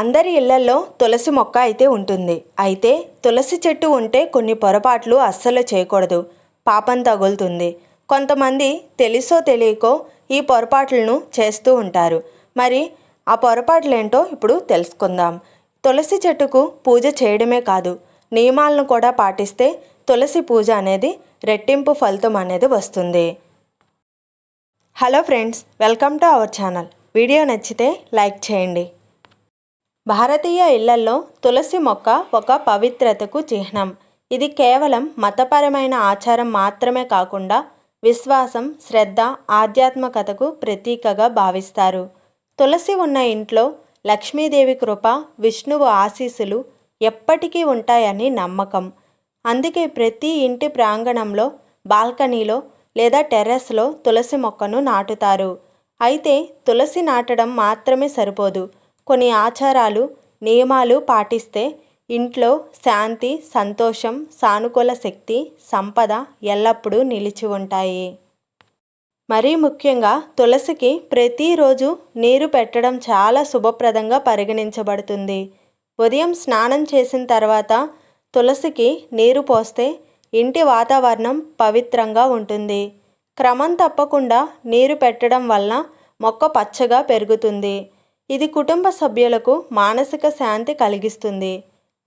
అందరి ఇళ్ళలో తులసి మొక్క అయితే ఉంటుంది. అయితే తులసి చెట్టు ఉంటే కొన్ని పొరపాట్లు అస్సలు చేయకూడదు. పాపం తగులుతుంది. కొంతమంది తెలుసో తెలియకో ఈ పొరపాట్లను చేస్తూ ఉంటారు. మరి ఆ పొరపాట్లు ఏంటో ఇప్పుడు తెలుసుకుందాం. తులసి చెట్టుకు పూజ చేయడమే కాదు. నియమాలను కూడా పాటిస్తే తులసి పూజ అనేది రెట్టింపు ఫలితం అనేది వస్తుంది. Hello friends welcome to our channel. Video నచ్చితే లైక్ చేయండి. భారతీయ ఇళ్ళలో తులసి మొక్క ఒక పవిత్రతకు చిహ్నం. ఇది కేవలం మతపరమైన ఆచారం మాత్రమే కాకుండా విశ్వాసం శ్రద్ధ ఆధ్యాత్మికతకు ప్రతీకగా భావిస్తారు. తులసి ఉన్న ఇంట్లో లక్ష్మీదేవి కృప విష్ణువు ఆశీస్సులు ఎప్పటికీ ఉంటాయని నమ్మకం. అందుకే ప్రతి ఇంటి ప్రాంగణంలో బాల్కనీలో లేదా టెర్రస్లో తులసి మొక్కను నాటుతారు. అయితే తులసి నాటడం మాత్రమే సరిపోదు. కొన్ని ఆచారాలు నియమాలు పాటిస్తే ఇంట్లో శాంతి సంతోషం సానుకూల శక్తి సంపద ఎల్లప్పుడూ నిలిచి ఉంటాయి. మరీ ముఖ్యంగా తులసికి ప్రతిరోజు నీరు పెట్టడం చాలా శుభప్రదంగా పరిగణించబడుతుంది. ఉదయం స్నానం చేసిన తర్వాత తులసికి నీరు పోస్తే ఇంటి వాతావరణం పవిత్రంగా ఉంటుంది. క్రమం తప్పకుండా నీరు పెట్టడం వలన మొక్క పచ్చగా పెరుగుతుంది. ఇది కుటుంబ సభ్యులకు మానసిక శాంతి కలిగిస్తుంది.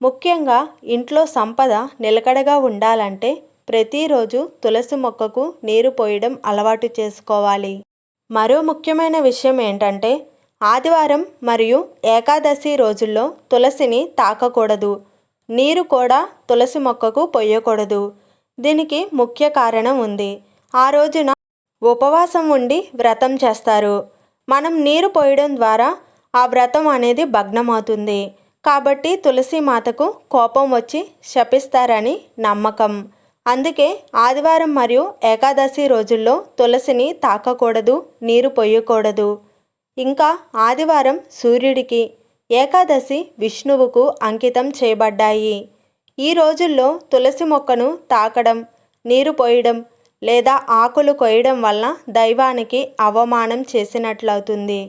ముఖ్యంగా ఇంట్లో సంపద నిలకడగా ఉండాలంటే ప్రతిరోజు తులసి మొక్కకు నీరు పోయడం అలవాటు చేసుకోవాలి. మరో ముఖ్యమైన విషయం ఏంటంటే ఆదివారం మరియు ఏకాదశి రోజుల్లో తులసిని తాకకూడదు. నీరు కూడా తులసి మొక్కకు పొయ్యకూడదు దీనికి ముఖ్య కారణం ఉంది. ఆ రోజున ఉపవాసం ఉండి వ్రతం చేస్తారు. మనం నీరు పోయడం ద్వారా ఆ వ్రతం అనేది భగ్నమవుతుంది. కాబట్టి తులసి మాతకు కోపం వచ్చి శపిస్తారని నమ్మకం. అందుకే ఆదివారం మరియు ఏకాదశి రోజుల్లో తులసిని తాకకూడదు నీరు పొయ్యకూడదు ఇంకా ఆదివారం సూర్యుడికి ఏకాదశి విష్ణువుకు అంకితం చేయబడ్డాయి. ఈ రోజుల్లో తులసి మొక్కను తాకడం నీరు పోయడం లేదా ఆకులు కొయ్యడం వల్ల దైవానికి అవమానం చేసినట్లవుతుంది.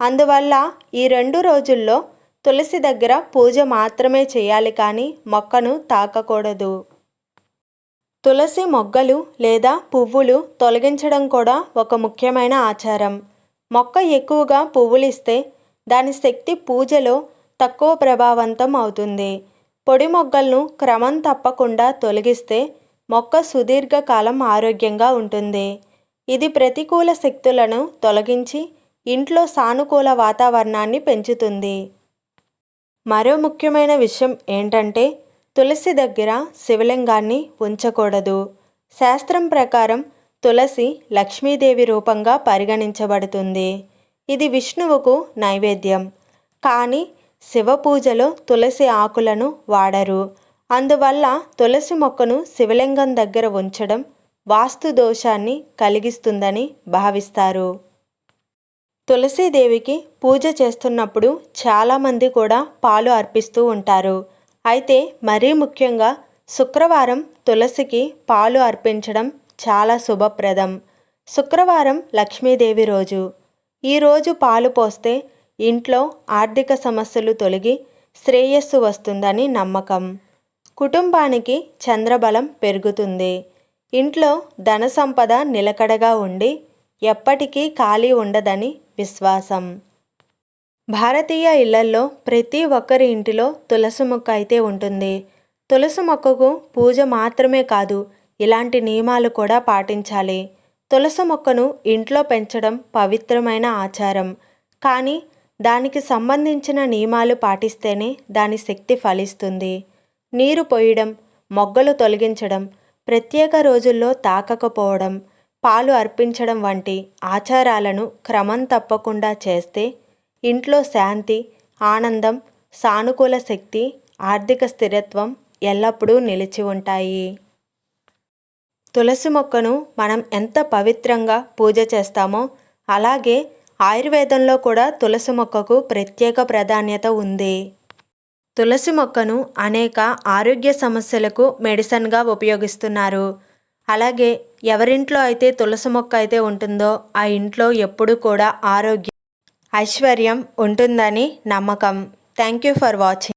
అందువల్ల ఈ రెండు రోజుల్లో తులసి దగ్గర పూజ మాత్రమే చేయాలి కానీ మొక్కను తాకకూడదు. తులసి మొగ్గలు లేదా పువ్వులు తొలగించడం కూడా ఒక ముఖ్యమైన ఆచారం. మొక్క ఎక్కువగా పువ్వులిస్తే దాని శక్తి పూజలో తక్కువ ప్రభావవంతం అవుతుంది. పొడి మొగ్గలను క్రమం తప్పకుండా తొలగిస్తే మొక్క సుదీర్ఘకాలం ఆరోగ్యంగా ఉంటుంది. ఇది ప్రతికూల శక్తులను తొలగించి ఇంట్లో సానుకూల వాతావరణాన్ని పెంచుతుంది. మరో ముఖ్యమైన విషయం ఏంటంటే తులసి దగ్గర శివలింగాన్ని ఉంచకూడదు. శాస్త్రం ప్రకారం తులసి లక్ష్మీదేవి రూపంగా పరిగణించబడుతుంది. ఇది విష్ణువుకు నైవేద్యం. కానీ శివ పూజలో తులసి ఆకులను వాడరు. అందువల్ల తులసి మొక్కను శివలింగం దగ్గర ఉంచడం వాస్తు దోషాన్ని కలిగిస్తుందని భావిస్తారు. తులసీదేవికి పూజ చేస్తున్నప్పుడు చాలామంది కూడా పాలు అర్పిస్తూ ఉంటారు. అయితే మరీ ముఖ్యంగా శుక్రవారం తులసికి పాలు అర్పించడం చాలా శుభప్రదం. శుక్రవారం లక్ష్మీదేవి రోజు. ఈరోజు పాలు పోస్తే ఇంట్లో ఆర్థిక సమస్యలు తొలగి శ్రేయస్సు వస్తుందని నమ్మకం. కుటుంబానికి చంద్రబలం పెరుగుతుంది. ఇంట్లో ధన సంపద నిలకడగా ఉండి ఎప్పటికీ ఖాళీ ఉండదని విశ్వాసం. భారతీయ ఇళ్ళల్లో ప్రతి ఒక్కరి ఇంటిలో తులసి మొక్క అయితే ఉంటుంది. తులసి మొక్కకు పూజ మాత్రమే కాదు ఇలాంటి నియమాలు కూడా పాటించాలి. తులసి మొక్కను ఇంట్లో పెంచడం పవిత్రమైన ఆచారం. కానీ దానికి సంబంధించిన నియమాలు పాటిస్తేనే దాని శక్తి ఫలిస్తుంది. నీరు పోయడం మొగ్గలు తొలగించడం ప్రత్యేక రోజుల్లో తాకకపోవడం పాలు అర్పించడం వంటి ఆచారాలను క్రమం తప్పకుండా చేస్తే ఇంట్లో శాంతి ఆనందం సానుకూల శక్తి ఆర్థిక స్థిరత్వం ఎల్లప్పుడూ నిలిచి ఉంటాయి. తులసి మొక్కను మనం ఎంత పవిత్రంగా పూజ చేస్తామో అలాగే ఆయుర్వేదంలో కూడా తులసి మొక్కకు ప్రత్యేక ప్రాధాన్యత ఉంది. తులసి మొక్కను అనేక ఆరోగ్య సమస్యలకు మెడిసిన్గా ఉపయోగిస్తున్నారు. అలాగే ఎవరింట్లో అయితే తులసి మొక్క అయితే ఉంటుందో ఆ ఇంట్లో ఎప్పుడు కూడా ఆరోగ్యం ఐశ్వర్యం ఉంటుందని నమ్మకం. Thank you for watching